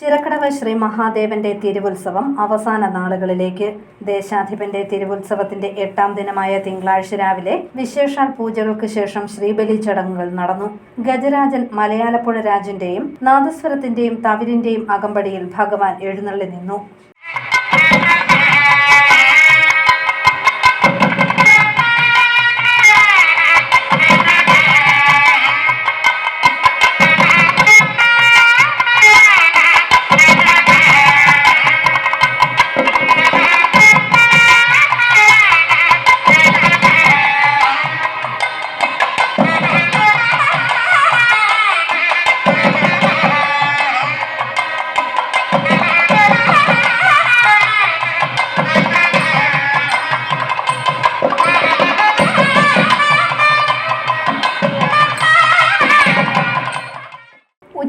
ചിറക്കടവ് ശ്രീ മഹാദേവന്റെ തിരുവുത്സവം അവസാന നാളുകളിലേക്ക് ദേശാധിപന്റെ തിരുവുത്സവത്തിന്റെ എട്ടാം ദിനമായ തിങ്കളാഴ്ച രാവിലെ വിശേഷാൽ പൂജകൾക്ക് ശേഷം ശ്രീബലി ചടങ്ങുകൾ നടന്നു. ഗജരാജൻ മലയാളപ്പുഴ രാജന്റെയും നാദസ്വരത്തിന്റെയും തവിരിന്റെയും അകമ്പടിയിൽ ഭഗവാൻ എഴുന്നള്ളി നിന്നു.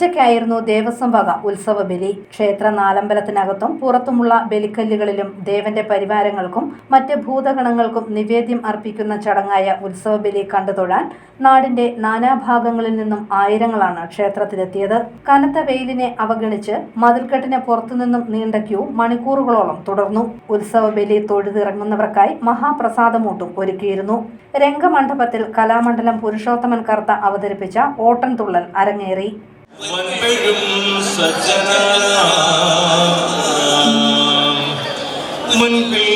ഉച്ചയ്ക്കായിരുന്നു ദേവസ്വം വക ഉത്സവ ബലി. ക്ഷേത്ര നാലമ്പലത്തിനകത്തും പുറത്തുമുള്ള ബലിക്കല്ലുകളിലും ദേവന്റെ പരിവാരങ്ങൾക്കും മറ്റ് ഭൂതഗണങ്ങൾക്കും നിവേദ്യം അർപ്പിക്കുന്ന ചടങ്ങായ ഉത്സവ ബലി കണ്ടുതൊഴാൻ നാടിന്റെ നാനാഭാഗങ്ങളിൽ നിന്നും ആയിരങ്ങളാണ് ക്ഷേത്രത്തിലെത്തിയത്. കനത്ത വെയിലിനെ അവഗണിച്ച് മതിൽക്കെട്ടിന് പുറത്തുനിന്നും നീണ്ട ക്യൂ മണിക്കൂറുകളോളം തുടർന്നു. ഉത്സവ ബലി തൊഴുതിറങ്ങുന്നവർക്കായി മഹാപ്രസാദമൂട്ടും ഒരുക്കിയിരുന്നു. രംഗമണ്ഡപത്തിൽ കലാമണ്ഡലം പുരുഷോത്തമൻ കർത്ത അവതരിപ്പിച്ച ഓട്ടൻതുള്ളൽ അരങ്ങേറി. മുൻപിൽ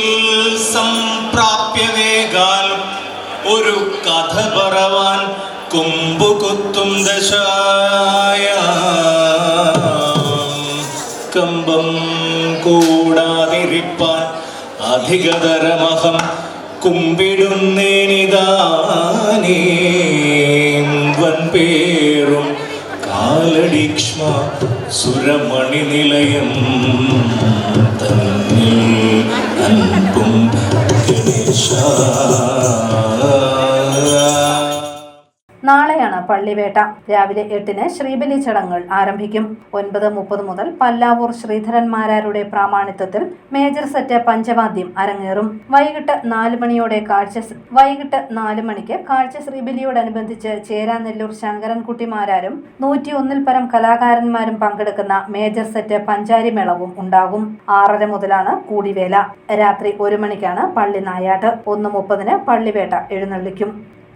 സംപ്രാപ്യ വേഗാൽ ഒരു കഥ പറവാൻ കൊമ്പുകുത്തും ദശായ. കമ്പം കൂടാതിരിപ്പാൻ അധികതരമഹം കുമ്പിടുന്നേനിതാനേ വൻപേറും കാലടിക്ഷ്മ സുരമണി നിലയം തന്നിൽ അൻപും ഗണേശ. നാളെയാണ് പള്ളിവേട്ട. രാവിലെ എട്ടിന് ശ്രീബലി ചടങ്ങുകൾ ആരംഭിക്കും. ഒൻപത് മുപ്പത് മുതൽ പല്ലാവൂർ ശ്രീധരന്മാരാരുടെ പ്രാമാണിത്വത്തിൽ മേജർ സെറ്റ് പഞ്ചവാദ്യം അരങ്ങേറും. വൈകിട്ട് നാല് മണിയോടെ കാഴ്ച വൈകിട്ട് നാല് മണിക്ക് കാഴ്ച ശ്രീബലിയോടനുബന്ധിച്ച് ചേരാനെല്ലൂർ ശങ്കരൻകുട്ടിമാരാരും നൂറ്റിയൊന്നിൽ പരം കലാകാരന്മാരും പങ്കെടുക്കുന്ന മേജർ സെറ്റ് പഞ്ചാരി മേളവും ഉണ്ടാകും. ആറര മുതലാണ് കൂടിവേല രാത്രി ഒരു മണിക്കാണ് പള്ളി നായാട്ട്. ഒന്ന് മുപ്പതിന് പള്ളിവേട്ട എഴുന്നള്ളിക്കും.